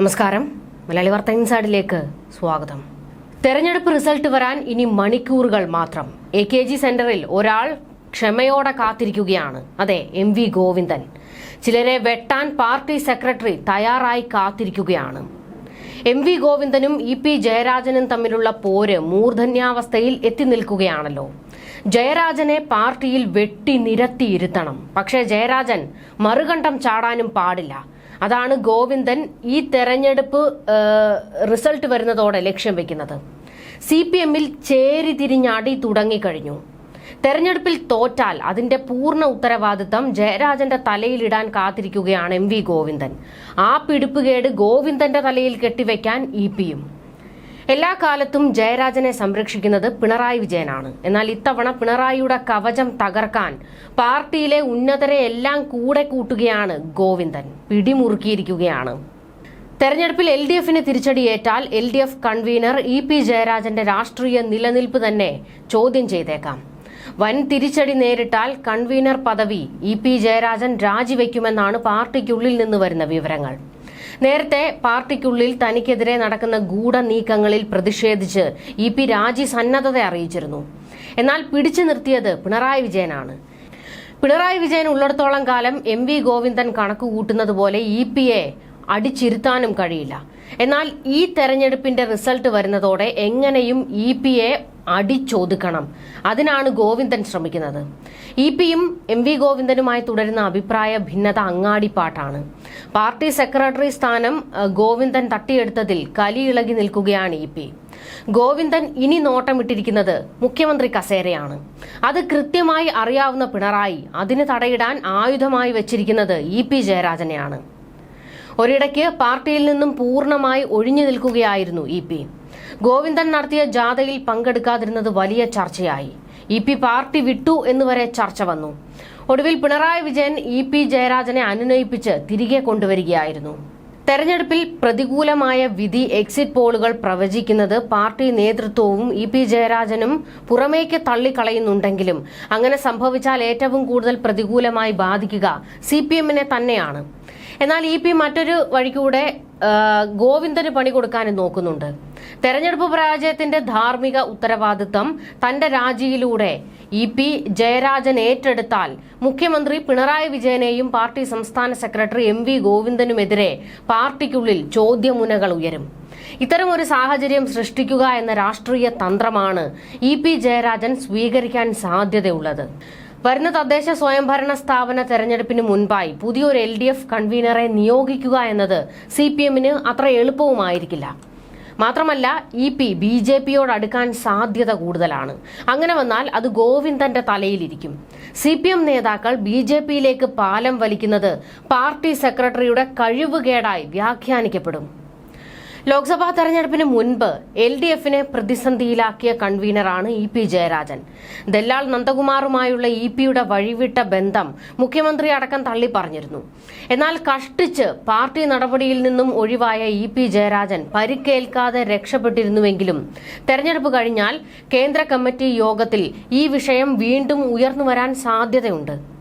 നമസ്കാരം. മലയാളി വാർത്ത ഇൻസൈഡിലേക്ക് സ്വാഗതം. തെരഞ്ഞെടുപ്പ് റിസൾട്ട് വരാൻ ഇനി മണിക്കൂറുകൾ മാത്രം. എ കെ ജി സെന്ററിൽ ഒരാൾ ക്ഷമയോടെ കാത്തിരിക്കുകയാണ്. അതെ എം വി ഗോവിന്ദൻ. ചിലരെ വെട്ടാൻ പാർട്ടി സെക്രട്ടറി തയ്യാറായി കാത്തിരിക്കുകയാണ്. എം വി ഗോവിന്ദനും ഇ പി ജയരാജനും തമ്മിലുള്ള പോര് മൂർധന്യാവസ്ഥയിൽ എത്തി നിൽക്കുകയാണല്ലോ. ജയരാജനെ പാർട്ടിയിൽ വെട്ടി നിരത്തിയിരുത്തണം. പക്ഷേ ജയരാജൻ മറുകണ്ഠം ചാടാനും പാടില്ല. അതാണ് ഗോവിന്ദൻ ഈ തെരഞ്ഞെടുപ്പ് റിസൾട്ട് വരുന്നതോടെ ലക്ഷ്യം വെക്കുന്നത്. സി പി എമ്മിൽ ചേരി തിരിഞ്ഞടി തുടങ്ങിക്കഴിഞ്ഞു. തെരഞ്ഞെടുപ്പിൽ തോറ്റാൽ അതിന്റെ പൂർണ ഉത്തരവാദിത്തം ജയരാജന്റെ തലയിലിടാൻ കാത്തിരിക്കുകയാണ് എം വി ഗോവിന്ദൻ. ആ പിടിപ്പുകേട് ഗോവിന്ദന്റെ തലയിൽ കെട്ടിവെക്കാൻ ഇ പിയും. എല്ലാ കാലത്തും ജയരാജനെ സംരക്ഷിക്കുന്നത് പിണറായി വിജയനാണ്. എന്നാൽ ഇത്തവണ പിണറായിയുടെ കവചം തകർക്കാൻ പാർട്ടിയിലെ ഉന്നതരെ എല്ലാം കൂടെ കൂട്ടുകയാണ് ഗോവിന്ദൻ. പിടിമുറുക്കിയിരിക്കുകയാണ്. തെരഞ്ഞെടുപ്പിൽ എൽ ഡി എഫിന് തിരിച്ചടിയേറ്റാൽ L D F convener E P ജയരാജന്റെ രാഷ്ട്രീയ നിലനിൽപ്പ് തന്നെ ചോദ്യം ചെയ്തേക്കാം. വൻ തിരിച്ചടി നേരിട്ടാൽ കൺവീനർ പദവി ഇ പി ജയരാജൻ രാജിവെക്കുമെന്നാണ് പാർട്ടിക്കുള്ളിൽ നിന്ന് വരുന്ന വിവരങ്ങൾ. നേരത്തെ പാർട്ടിക്കുള്ളിൽ തനിക്കെതിരെ നടക്കുന്ന ഗൂഢനീക്കങ്ങളിൽ പ്രതിഷേധിച്ച് ഇ പി രാജി സന്നദ്ധത അറിയിച്ചിരുന്നു. എന്നാൽ പിടിച്ചു നിർത്തിയത് പിണറായി വിജയനാണ്. പിണറായി വിജയൻ ഉള്ളിടത്തോളം കാലം എം വി ഗോവിന്ദൻ കണക്ക് കൂട്ടുന്നത് പോലെ ഇ പി എ അടിച്ചിരുത്താനും കഴിയില്ല. എന്നാൽ ഈ തെരഞ്ഞെടുപ്പിന്റെ റിസൾട്ട് വരുന്നതോടെ എങ്ങനെയും ഇ പി എ അടിച്ചൊതുക്കണം. അതിനാണ് ഗോവിന്ദൻ ശ്രമിക്കുന്നത്. ഇ പിയും എം വി ഗോവിന്ദനുമായി തുടരുന്ന അഭിപ്രായ ഭിന്നത അങ്ങാടിപ്പാട്ടാണ്. പാർട്ടി സെക്രട്ടറി സ്ഥാനം ഗോവിന്ദൻ തട്ടിയെടുത്തതിൽ ഇളകി നിൽക്കുകയാണ് ഇ പി. ഗോവിന്ദൻ ഇനി നോട്ടമിട്ടിരിക്കുന്നത് മുഖ്യമന്ത്രി കസേരയാണ്. അത് കൃത്യമായി അറിയാവുന്ന പിണറായി അതിന് തടയിടാൻ ആയുധമായി വെച്ചിരിക്കുന്നത് ഇ പി ജയരാജനെയാണ്. ഒരിടയ്ക്ക് പാർട്ടിയിൽ നിന്നും പൂർണമായി ഒഴിഞ്ഞു നിൽക്കുകയായിരുന്നു ഇ പി. ഗോവിന്ദൻ നടത്തിയ ജാഥയിൽ പങ്കെടുക്കാതിരുന്നത് വലിയ ചർച്ചയായി. ഇ പി പാർട്ടി വിട്ടു എന്നുവരെ ചർച്ച വന്നു. ഒടുവിൽ പിണറായി വിജയൻ ഇ പി ജയരാജനെ അനുനയിപ്പിച്ച് തിരികെ കൊണ്ടുവരികയായിരുന്നു. തെരഞ്ഞെടുപ്പിൽ പ്രതികൂലമായ വിധി എക്സിറ്റ് പോളുകൾ പ്രവചിക്കുന്നത് പാർട്ടി നേതൃത്വവും ഇ പി ജയരാജനും പുറമേക്ക് തള്ളിക്കളയുന്നുണ്ടെങ്കിലും അങ്ങനെ സംഭവിച്ചാൽ ഏറ്റവും കൂടുതൽ പ്രതികൂലമായി ബാധിക്കുക സി പി എമ്മിനെ തന്നെയാണ്. എന്നാൽ ഇ പി മറ്റൊരു വഴിക്കൂടെ ഗോവിന്ദന് പണി കൊടുക്കാനും നോക്കുന്നുണ്ട്. തെരഞ്ഞെടുപ്പ് പരാജയത്തിന്റെ ധാർമ്മിക ഉത്തരവാദിത്തം തന്റെ രാജിയിലൂടെ ഇ പി ജയരാജൻ ഏറ്റെടുത്താൽ മുഖ്യമന്ത്രി പിണറായി വിജയനെയും പാർട്ടി സംസ്ഥാന സെക്രട്ടറി എം വി ഗോവിന്ദനുമെതിരെ പാർട്ടിക്കുള്ളിൽ ചോദ്യമുനകൾ ഉയരും. ഇത്തരം ഒരു സാഹചര്യം സൃഷ്ടിക്കുക എന്ന രാഷ്ട്രീയ തന്ത്രമാണ് ഇ പി ജയരാജൻ സ്വീകരിക്കാൻ സാധ്യതയുള്ളത്. വരുന്ന തദ്ദേശ സ്വയംഭരണ സ്ഥാപന തെരഞ്ഞെടുപ്പിന് മുൻപായി പുതിയൊരു എൽ ഡി എഫ് കൺവീനറെ നിയോഗിക്കുക എന്നത് സി പി എമ്മിന് അത്ര എളുപ്പവുമായിരിക്കില്ല. മാത്രമല്ല ഇ പി ബി ജെ പിയോട് അടുക്കാൻ സാധ്യത കൂടുതലാണ്. അങ്ങനെ വന്നാൽ അത് ഗോവിന്ദന്റെ തലയിലിരിക്കും. സി പി എം നേതാക്കൾ ബി ജെ പിയിലേക്ക് പാലം വലിക്കുന്നത് പാർട്ടി സെക്രട്ടറിയുടെ കഴിവുകേടായി വ്യാഖ്യാനിക്കപ്പെടും. ലോക്സഭാ തെരഞ്ഞെടുപ്പിന് മുൻപ് എൽ ഡി എഫിനെ പ്രതിസന്ധിയിലാക്കിയ കൺവീനറാണ് ഇ പി ജയരാജൻ. ദല്ലാൽ നന്ദകുമാറുമായുള്ള ഇ പിയുടെ വഴിവിട്ട ബന്ധം മുഖ്യമന്ത്രി അടക്കം തള്ളി പറഞ്ഞിരുന്നു എന്നാൽ കഷ്ടിച്ച് പാർട്ടി നടപടിയിൽ നിന്നും ഒഴിവായ ഇ പി ജയരാജൻ പരിക്കേൽക്കാതെ രക്ഷപ്പെട്ടിരുന്നുവെങ്കിലും തെരഞ്ഞെടുപ്പ് കഴിഞ്ഞാൽ കേന്ദ്ര കമ്മിറ്റി യോഗത്തിൽ ഈ വിഷയം വീണ്ടും ഉയർന്നുവരാൻ സാധ്യതയുണ്ട്.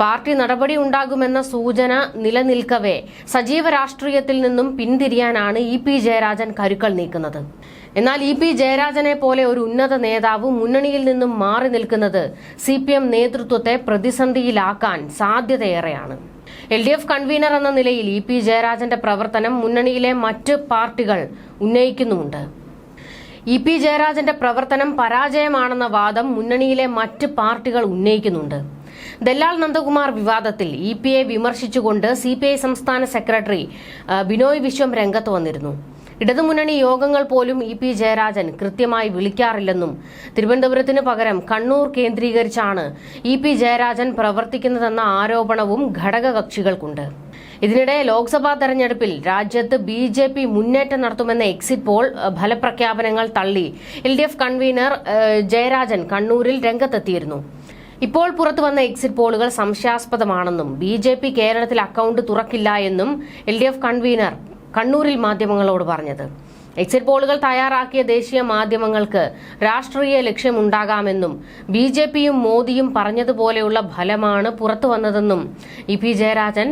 പാർട്ടി നടപടി ഉണ്ടാകുമെന്ന സൂചന നിലനിൽക്കവേ. സജീവ രാഷ്ട്രീയത്തിൽ നിന്നും പിന്തിരിയാനാണ് ഇ പി ജയരാജൻ കരുക്കൾ നീക്കുന്നത്. എന്നാൽ ഇ പി ജയരാജനെ പോലെ ഒരു ഉന്നത നേതാവ് മുന്നണിയിൽ നിന്നും മാറി നിൽക്കുന്നത് സി പി എം നേതൃത്വത്തെ പ്രതിസന്ധിയിലാക്കാൻ സാധ്യതയേറെയാണ്. എൽ ഡി എഫ് കൺവീനർ എന്ന നിലയിൽ ഇ പി ജയരാജന്റെ പ്രവർത്തനം മുന്നണിയിലെ മറ്റ് പാർട്ടികൾ ഉന്നയിക്കുന്നുമുണ്ട്. ഇ പി ജയരാജന്റെ പ്രവർത്തനം പരാജയമാണെന്ന വാദം മുന്നണിയിലെ മറ്റ് പാർട്ടികൾ ഉന്നയിക്കുന്നുണ്ട്. ദല്ലാൽ നന്ദകുമാർ വിവാദത്തിൽ ഇ പി എ വിമർശിച്ചുകൊണ്ട് സി പി ഐ സംസ്ഥാന സെക്രട്ടറി ബിനോയ് വിശ്വം രംഗത്ത് വന്നിരുന്നു. ഇടതുമുന്നണി യോഗങ്ങൾ പോലും ഇ പി ജയരാജൻ കൃത്യമായി വിളിക്കാറില്ലെന്നും തിരുവനന്തപുരത്തിന് പകരം കണ്ണൂർ കേന്ദ്രീകരിച്ചാണ് ഇ പി ജയരാജൻ പ്രവർത്തിക്കുന്നതെന്ന ആരോപണവും ഘടകകക്ഷികൾക്കുണ്ട്. ഇതിനിടെ ലോക്സഭാ തെരഞ്ഞെടുപ്പിൽ രാജ്യത്ത് ബി ജെ പി മുന്നേറ്റം നടത്തുമെന്ന എക്സിറ്റ് പോൾ ഫലപ്രഖ്യാപനങ്ങൾ തള്ളി. L D F convener Jayarajan കണ്ണൂരിൽ രംഗത്തെത്തിയിരുന്നു. ഇപ്പോൾ പുറത്തു വന്ന എക്സിറ്റ് പോളുകൾ സംശയാസ്പദമാണെന്നും ബി ജെ പി കേരളത്തിൽ അക്കൗണ്ട് തുറക്കില്ല എന്നും എൽ ഡി എഫ് കൺവീനർ കണ്ണൂരിൽ മാധ്യമങ്ങളോട് പറഞ്ഞത്. എക്സിറ്റ് പോളുകൾ തയ്യാറാക്കിയ ദേശീയ മാധ്യമങ്ങൾക്ക് രാഷ്ട്രീയ ലക്ഷ്യമുണ്ടാകാമെന്നും ബി ജെ പിയും മോദിയും പറഞ്ഞതുപോലെയുള്ള ഫലമാണ് പുറത്തു വന്നതെന്നും ഇ പി ജയരാജൻ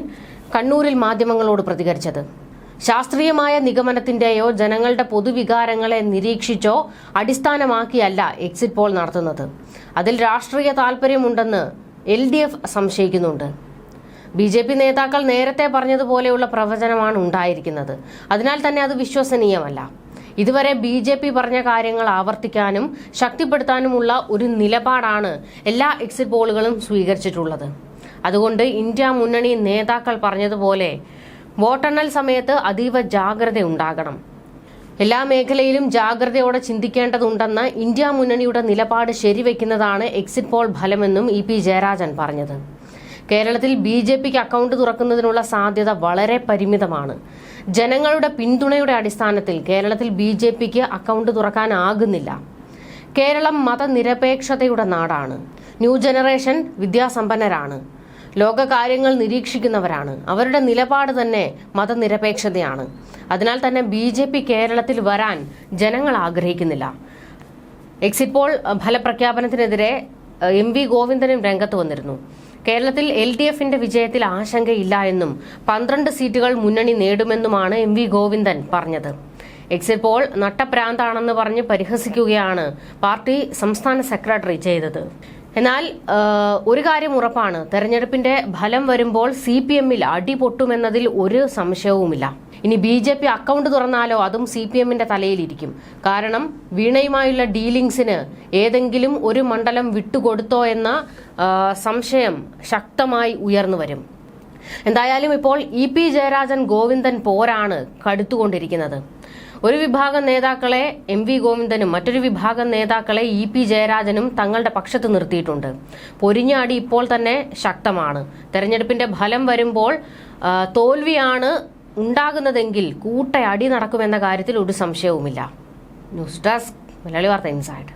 കണ്ണൂരിൽ മാധ്യമങ്ങളോട് പ്രതികരിച്ചത്. ശാസ്ത്രീയമായ നിഗമനത്തിന്റെയോ ജനങ്ങളുടെ പൊതുവികാരങ്ങളെ നിരീക്ഷിച്ചോ അടിസ്ഥാനമാക്കിയല്ല എക്സിറ്റ് പോൾ നടത്തുന്നത്. അതിൽ രാഷ്ട്രീയ താൽപ്പര്യമുണ്ടെന്ന് എൽ ഡി എഫ് സംശയിക്കുന്നുണ്ട്. ബി ജെ പി നേതാക്കൾ നേരത്തെ പറഞ്ഞതുപോലെയുള്ള പ്രവചനമാണ് ഉണ്ടായിരിക്കുന്നത്. അതിനാൽ തന്നെ അത് വിശ്വസനീയമല്ല. ഇതുവരെ ബി ജെ പി പറഞ്ഞ കാര്യങ്ങൾ ആവർത്തിക്കാനും ശക്തിപ്പെടുത്താനുമുള്ള ഒരു നിലപാടാണ് എല്ലാ എക്സിറ്റ് പോളുകളും സ്വീകരിച്ചിട്ടുള്ളത്. അതുകൊണ്ട് ഇന്ത്യ മുന്നണി നേതാക്കൾ പറഞ്ഞതുപോലെ വോട്ടെണ്ണൽ സമയത്ത് അതീവ ജാഗ്രത ഉണ്ടാകണം എല്ലാ മേഖലയിലും ജാഗ്രതയോടെ ചിന്തിക്കേണ്ടതുണ്ടെന്ന് ഇന്ത്യ മുന്നണിയുടെ നിലപാട് ശരിവെക്കുന്നതാണ് എക്സിറ്റ് പോൾ ഫലമെന്നും ഇ പി ജയരാജൻ പറഞ്ഞത്. കേരളത്തിൽ ബി ജെ പിക്ക് അക്കൗണ്ട് തുറക്കുന്നതിനുള്ള സാധ്യത വളരെ പരിമിതമാണ്. ജനങ്ങളുടെ പിന്തുണയുടെ അടിസ്ഥാനത്തിൽ കേരളത്തിൽ ബി ജെ പിക്ക് അക്കൗണ്ട് തുറക്കാനാകുന്നില്ല. കേരളം മതനിരപേക്ഷതയുടെ നാടാണ്. ന്യൂ ജനറേഷൻ വിദ്യാസമ്പന്നരാണ്. ലോകകാര്യങ്ങൾ നിരീക്ഷിക്കുന്നവരാണ്. അവരുടെ നിലപാട് തന്നെ മതനിരപേക്ഷതയാണ്. അതിനാൽ തന്നെ ബി ജെ പി കേരളത്തിൽ വരാൻ ജനങ്ങൾ ആഗ്രഹിക്കുന്നില്ല. എക്സിറ്റ് പോൾ ഫലപ്രഖ്യാപനത്തിനെതിരെ എം വി ഗോവിന്ദനും രംഗത്ത് വന്നിരുന്നു. കേരളത്തിൽ എൽ ഡി എഫിന്റെ വിജയത്തിൽ ആശങ്കയില്ല എന്നും പന്ത്രണ്ട് സീറ്റുകൾ മുന്നണി നേടുമെന്നുമാണ് എം വി ഗോവിന്ദൻ പറഞ്ഞത്. എക്സിറ്റ് പോൾ നട്ടപ്രാന്താണെന്ന് പറഞ്ഞ് പരിഹസിക്കുകയാണ് പാർട്ടി സംസ്ഥാന സെക്രട്ടറി ചെയ്തത്. എന്നാൽ ഒരു കാര്യം ഉറപ്പാണ്. തെരഞ്ഞെടുപ്പിന്റെ ഫലം വരുമ്പോൾ സി പി എമ്മിൽ അടി പൊട്ടുമെന്നതിൽ ഒരു സംശയവുമില്ല. ഇനി ബി ജെ പി അക്കൗണ്ട് തുറന്നാലോ അതും സി പി എമ്മിന്റെ തലയിലിരിക്കും. കാരണം വീണയുമായുള്ള ഡീലിങ്സിന് ഏതെങ്കിലും ഒരു മണ്ഡലം വിട്ടുകൊടുത്തോ എന്ന സംശയം ശക്തമായി ഉയർന്നു വരും. എന്തായാലും ഇപ്പോൾ ഇ പി ജയരാജൻ ഗോവിന്ദൻ പോരാണ് കടുത്തുകൊണ്ടിരിക്കുന്നത്. ഒരു വിഭാഗം നേതാക്കളെ എം വി ഗോവിന്ദനും മറ്റൊരു വിഭാഗം നേതാക്കളെ ഇ പി ജയരാജനും തങ്ങളുടെ പക്ഷത്ത് നിർത്തിയിട്ടുണ്ട്. പൊരിഞ്ഞാടി ഇപ്പോൾ തന്നെ ശക്തമാണ്. തെരഞ്ഞെടുപ്പിന്റെ ഫലം വരുമ്പോൾ തോൽവിയാണ് ഉണ്ടാകുന്നതെങ്കിൽ കൂട്ടയടി നടക്കുമെന്ന കാര്യത്തിൽ ഒരു സംശയവുമില്ല. ന്യൂസ് ഡെസ്ക് മലയാളി വാർത്ത ഇൻസൈഡ്.